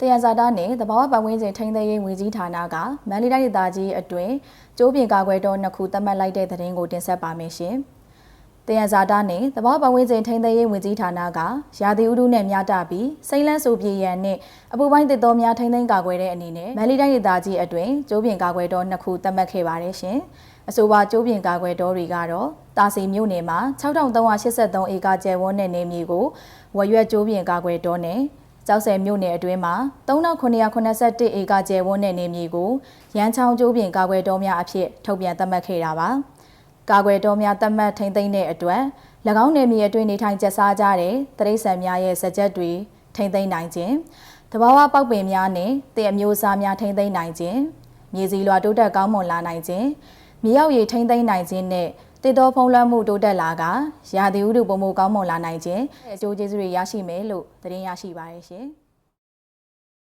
တယံဇာတာနဲ့သဘာဝပတ်ဝန်းကျင်ထိန်းသိမ်းရေးငွေကြီးဌာနကမန္တလေးတိုင်းဒေသကြီးအတွင်းကျိုးပြင်ကာကွယ်တော်နှစ်ခုသတ်မှတ်လိုက်တဲ့သတင်းကိုတင်ဆက်ပါမယ်ရှင်။တယံဇာတာနဲ့သဘာဝပတ်ဝန်းကျင်ထိန်းသိမ်းရေးငွေကြီးဌာနကရာသီဥတုနဲ့မြတာပြီးစိမ့်လန်းဆိုပြေရန်နဲ့အပူပိုင်းတစ်တော်များထိန်းသိမ်းကာကွယ်တဲ့အနေနဲ့မန္တလေးတိုင်းဒေသကြီးအတွင်းကျိုးပြင်ကာကွယ်တော်နှစ်ခုသတ်မှတ်ခဲ့ပါတယ်ရှင်။အဆိုပါကျိုးပြင်ကာကွယ်တော်တွေကတော့တာစီမြို့နယ်မှာ6383ဧကကျယ်ဝန်းတဲ့နေမြေကိုဝရွက်ကျိုးပြင်ကာကွယ်တော်နဲ့ ကျောက်ဆယ်မြို့နယ်အတွင်းမှာ3981ဧကကျယ်ဝန်းတဲ့နေမြေကိုရန်ချောင်းကျိုးပြင်ကာကွယ်တော်များအဖြစ်ထုတ်ပြန်သတ်မှတ်ခဲ့တာပါ။ကာကွယ်တော်များသတ်မှတ်ထိန်းသိမ်းတဲ့အတွက်၎င်းနယ်မြေအတွင်းနေထိုင်ကျစားကြတဲ့တရိษံများရဲ့စကြက်တွေထိန်းသိမ်းနိုင်ခြင်းတဘာဝပေါက်ပင်များနဲ့တည်အမျိုးအစားများထိန်းသိမ်းနိုင်ခြင်းမြေစီလွာတိုးတက်ကောင်းမွန်လာနိုင်ခြင်းမြေရောက်ရည်ထိန်းသိမ်းနိုင်ခြင်းနဲ့ တည်တော်ဖုံးလွှမ်းမှုတိုးတက်လာကရာသီဥတုပုံမကောင်းမွန်လာနိုင်ခြင်းအကျိုးကျေးဇူးတွေရရှိမယ်လို့သတင်းရရှိပါရရှင်။